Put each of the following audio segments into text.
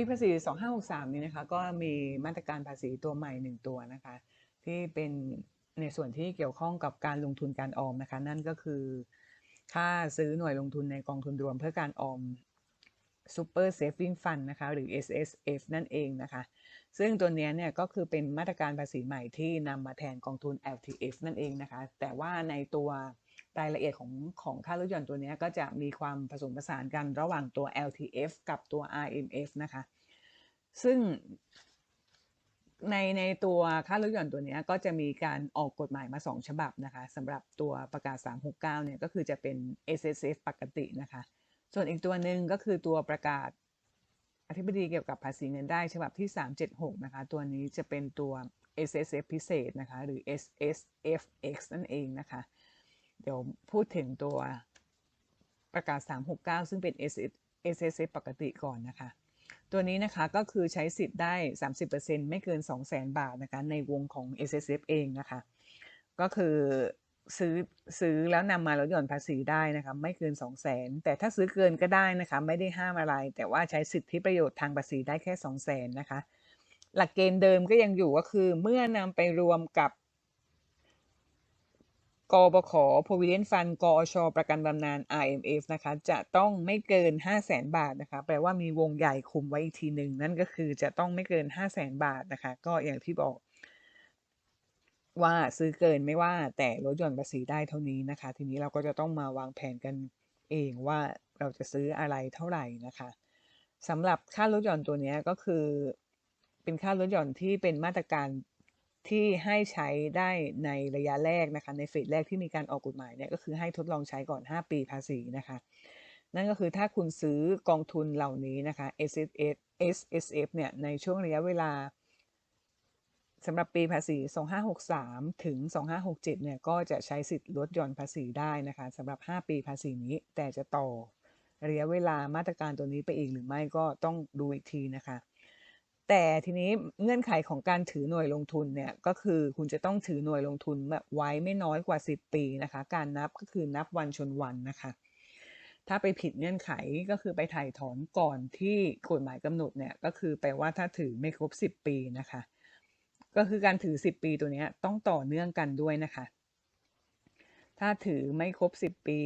ปีภาษี 2563 นี้นะคะก็มีมาตรการภาษีตัวใหม่หนึ่งตัวนะคะที่เป็นในส่วนที่เกี่ยวข้องกับการลงทุนการออมนะคะ นั่นก็คือ ค่าซื้อหน่วยลงทุนในกองทุนรวมเพื่อการออม Super Saving Fund นะคะหรือ S S F นั่นเองนะคะ ซึ่งตัวเนี้เนี่ยก็คือเป็นมาตรการภาษีใหม่ที่นำมาแทนกองทุน L T F นั่นเองนะคะ แต่ว่าในตัว รายละเอียดของของค่าลดหย่อนตัวนี้ก็จะมีความผสมผสานกันระหว่างตัว L T F กับตัว R M F นะคะ ซึ่งในในตัวค่าลดหย่อนตัวนี้ก็จะมีการออกกฎหมายมา 2 ฉบับนะคะสำหรับตัวประกาศ 369 เนี่ยก็คือจะเป็น S S F ปกตินะคะ ส่วนอีกตัวหนึ่งก็คือตัวประกาศอธิบดีเกี่ยวกับภาษีเงินได้ฉบับที่ 376 นะคะ ตัวนี้จะเป็นตัว S S F พิเศษนะคะ หรือ S S F X นั่นเองนะคะ เดี๋ยวพูดถึงตัวประกาศ 369 ซึ่งเป็น S S S F ปกติก่อนนะคะ ตัวนี้นะคะก็คือใช้สิทธิ์ได้ 30%ไม่เกิน 200,000 บาทนะคะในวงของ S S F เองนะคะ ก็คือซื้อซื้อแล้วนำมาลดหย่อนภาษีได้นะคะไม่เกิน 2 0 0 0 0 0แต่ถ้าซื้อเกินก็ได้นะคะไม่ได้ห้ามอะไร แต่ว่าใช้สิทธิประโยชน์ทางภาษีได้แค่ 2 0 0 0 0 0นะคะ หลักเกณฑ์เดิมก็ยังอยู่ก็คือเมื่อนำไปรวมกับ กบข Provident Fund กอช ประกันบำนาญ RMF นะคะ จะต้องไม่เกิน 5 0 0 0 0 0บาทนะคะ แปลว่ามีวงใหญ่คุมไว้อีกทีหนึ่ง นั่นก็คือจะต้องไม่เกิน 5 0 0 0 0 0บาทนะคะ ก็อย่างที่บอก ว่าซื้อเกินไม่ว่าแต่ลดหย่อนภาษีได้เท่านี้นะคะ ทีนี้เราก็จะต้องมาวางแผนกันเองว่าเราจะซื้ออะไรเท่าไหร่นะคะสำหรับค่าลดหย่อนตัวนี้ก็คือ เป็นค่าลดหย่อนที่เป็นมาตรการ ที่ให้ใช้ได้ในระยะแรกนะคะในเฟสแรกที่มีการออกกฎหมายเนี่ยก็คือให้ทดลองใช้ก่อน 5 ปีภาษีนะคะ นั่นก็คือถ้าคุณซื้อกองทุนเหล่านี้นะคะ S S S F เนี่ยในช่วงระยะเวลาสำหรับปีภาษี 2563 ถึง 2567 เนี่ย ก็จะใช้สิทธิ์ลดหย่อนภาษีได้นะคะสำหรับ 5 ปีภาษีนี้ แต่จะต่อระยะเวลามาตรการตัวนี้ไปอีกหรือไม่ก็ต้องดูอีกทีนะคะ แต่ทีนี้เงื่อนไขของการถือหน่วยลงทุนเนี่ยก็คือคุณจะต้องถือหน่วยลงทุนแบบไว้ไม่น้อยกว่า 10 ปีนะคะ การนับก็คือนับวันชนวันนะคะ ถ้าไปผิดเงื่อนไขก็คือไปถ่ายถอนก่อนที่กฎหมายกำหนดเนี่ยก็คือแปลว่าถ้าถือไม่ครบ 10 ปีนะคะ ก็คือการถือ 10 ปีตัวนี้ต้องต่อเนื่องกันด้วยนะคะ ถ้าถือไม่ครบ 10 ปี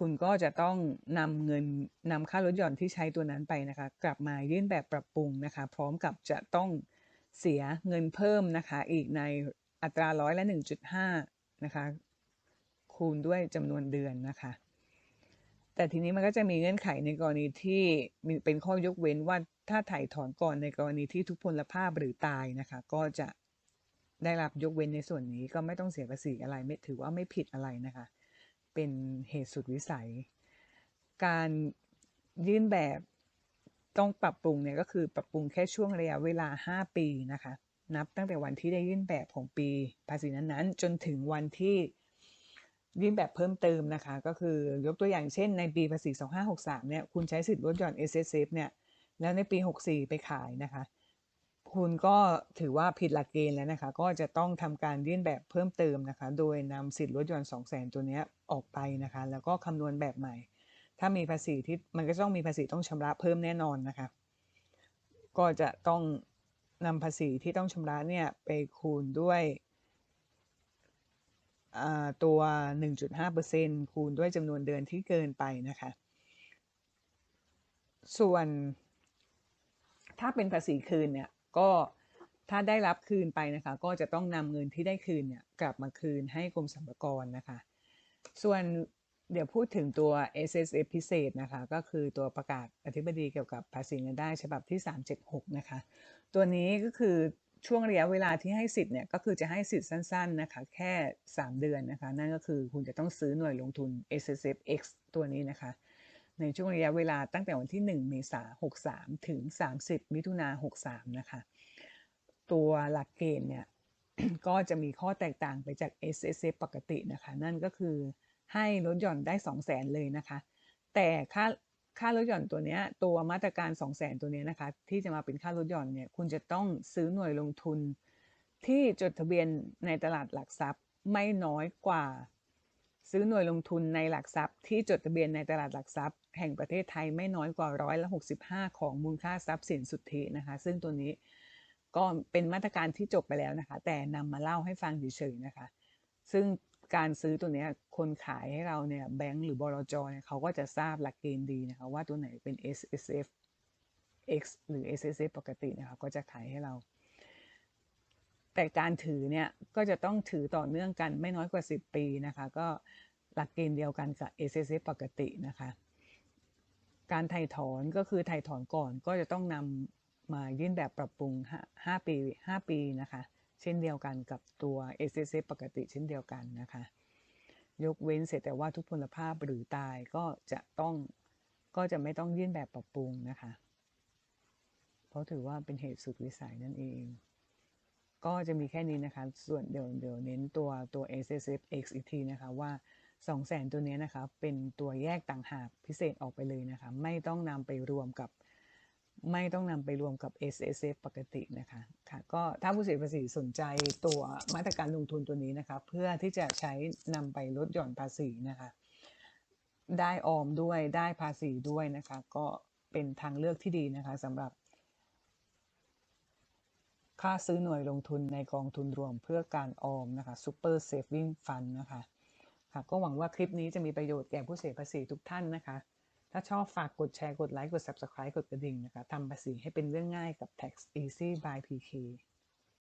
คุณก็จะต้องนำเงินนำค่าลดหย่อนที่ใช้ตัวนั้นไปนะคะ กลับมายื่นแบบปรับปรุงนะคะ พร้อมกับจะต้องเสียเงินเพิ่มนะคะ อีกในอัตราร้อยละ 1.5 นะคะ คูณด้วยจำนวนเดือนนะคะ แต่ทีนี้มันก็จะมีเงื่อนไขในกรณีที่เป็นข้อยกเว้นว่าถ้าถ่ายถอนก่อนในกรณีที่ทุพพลภาพหรือตายนะคะ ก็จะได้รับยกเว้นในส่วนนี้ก็ไม่ต้องเสียภาษีอะไรไม่ถือว่าไม่ผิดอะไรนะคะ เป็นเหตุสุดวิสัย การยื่นแบบต้องปรับปรุงเนี่ยก็คือปรับปรุงแค่ช่วงระยะเวลา 5 ปีนะคะ นับตั้งแต่วันที่ได้ยื่นแบบของปีภาษีนั้นๆ จนถึงวันที่ยื่นแบบเพิ่มเติมนะคะ ก็คือยกตัวอย่างเช่นในปีภาษี 2563 เนี่ย คุณใช้สิทธิ์ลดหย่อน S S F เนี่ย แล้วในปี 64 ไปขายนะคะ คุณก็ถือว่าผิดหลักเกณฑ์แล้วนะคะ ก็จะต้องทำการยื่นแบบเพิ่มเติมนะคะ โดยนำสิทธิ์ลดหย่อน200,000ตัวนี้ออกไปนะคะ แล้วก็คำนวณแบบใหม่ ถ้ามีภาษีที่มันก็ต้องมีภาษีต้องชำระเพิ่มแน่นอนนะคะ ก็จะต้องนำภาษีที่ต้องชำระเนี่ยไปคูณด้วยตัว 1.5%คูณด้วยจำนวนเดือนที่เกินไปนะคะ ส่วนถ้าเป็นภาษีคืนเนี่ย ก็ถ้าได้รับคืนไปนะคะ ก็จะต้องนำเงินที่ได้คืนเนี่ยกลับมาคืนให้กรมสรรพากรนะคะ ส่วนเดี๋ยวพูดถึงตัว S S F พิเศษนะคะ ก็คือตัวประกาศอธิบดีเกี่ยวกับภาษีเงินได้ฉบับที่ 376 นะคะ ตัวนี้ก็คือช่วงระยะเวลาที่ให้สิทธิ์เนี่ยก็คือจะให้สิทธิ์สั้นๆนะคะ แค่ 3 เดือนนะคะ นั่นก็คือคุณจะต้องซื้อหน่วยลงทุน S S F X ตัวนี้นะคะ ในช่วงระยะเวลาตั้งแต่วันที่ 1 เมษายน 63 ถึง 30 มิถุนา63 นะคะ ตัวหลักเกณฑ์เนี่ย ก็จะมีข้อแตกต่างไปจาก S S F ปกตินะคะ นั่นก็คือให้ลดหย่อนได้ 2 0 0 0 0 0เลยนะคะ แต่ค่าค่าลดหย่อนตัวนี้ตัวมาตรการ 2 0 0 0 0 0ตัวนี้นะคะ ที่จะมาเป็นค่าลดหย่อนเนี่ย คุณจะต้องซื้อหน่วยลงทุนที่จดทะเบียนในตลาดหลักทรัพย์ไม่น้อยกว่า ซื้อหน่วยลงทุนในหลักทรัพย์ที่จดทะเบียนในตลาดหลักทรัพย์ แห่งประเทศไทยไม่น้อยกว่าร้อยละ65 ของมูลค่าทรัพย์สินสุทธินะคะ ซึ่งตัวนี้ก็เป็นมาตรการที่จบไปแล้วนะคะ แต่นำมาเล่าให้ฟังเฉยๆนะคะ ซึ่งการซื้อตัวนี้คนขายให้เราเนี่ยแบงก์หรือบลจเนี่ยเขาก็จะทราบหลักเกณฑ์ดีนะคะว่าตัวไหนเป็น S S F X หรือ S S F ปกตินะคะก็จะขายให้เรา แต่การถือเนี่ยก็จะต้องถือต่อเนื่องกันไม่น้อยกว่า 10 ปีนะคะก็หลักเกณฑ์เดียวกันกับ S S F ปกตินะคะ การไถ่ถอนก็คือไถ่ถอนก่อนก็จะต้องนำมายื่นแบบปรับปรุง 5 ปี 5 ปีนะคะเช่นเดียวกันกับตัว S S F ปกติเช่นเดียวกันนะคะ ยกเว้นเสร็จแต่ว่าทุกพลภาพหรือตายก็จะต้องก็จะไม่ต้องยื่นแบบปรับปรุงนะคะ เพราะถือว่าเป็นเหตุสุดวิสัยนั่นเอง ก็จะมีแค่นี้นะคะ ส่วนเดี๋ยวเดี๋ยวเน้นตัวตัว S S F X อีกทีนะคะว่า2 0 0แสนตัวนี้นะคะเป็นตัวแยกต่างหากพิเศษออกไปเลยนะคะ ไม่ต้องนำไปรวมกับ ไม่ต้องนำไปรวมกับ S S F ปกตินะคะค่ะก็ถ้าผู้เสียภาษีสนใจตัวมาตรการลงทุนตัวนี้นะคะ เพื่อที่จะใช้นำไปลดหย่อนภาษีนะคะ ได้ออมด้วยได้ภาษีด้วยนะคะ ก็เป็นทางเลือกที่ดีนะคะสำหรับ ค่าซื้อหน่วยลงทุนในกองทุนรวมเพื่อการออมนะคะ Super Saving Fund นะคะค่ะก็หวังว่าคลิปนี้จะมีประโยชน์แก่ผู้เสียภาษีทุกท่านนะคะ ถ้าชอบฝากกดแชร์กดไลค์กด Subscribe กดกระดิ่งนะคะทำภาษีให้เป็นเรื่องง่ายกับ Tax Easy by PK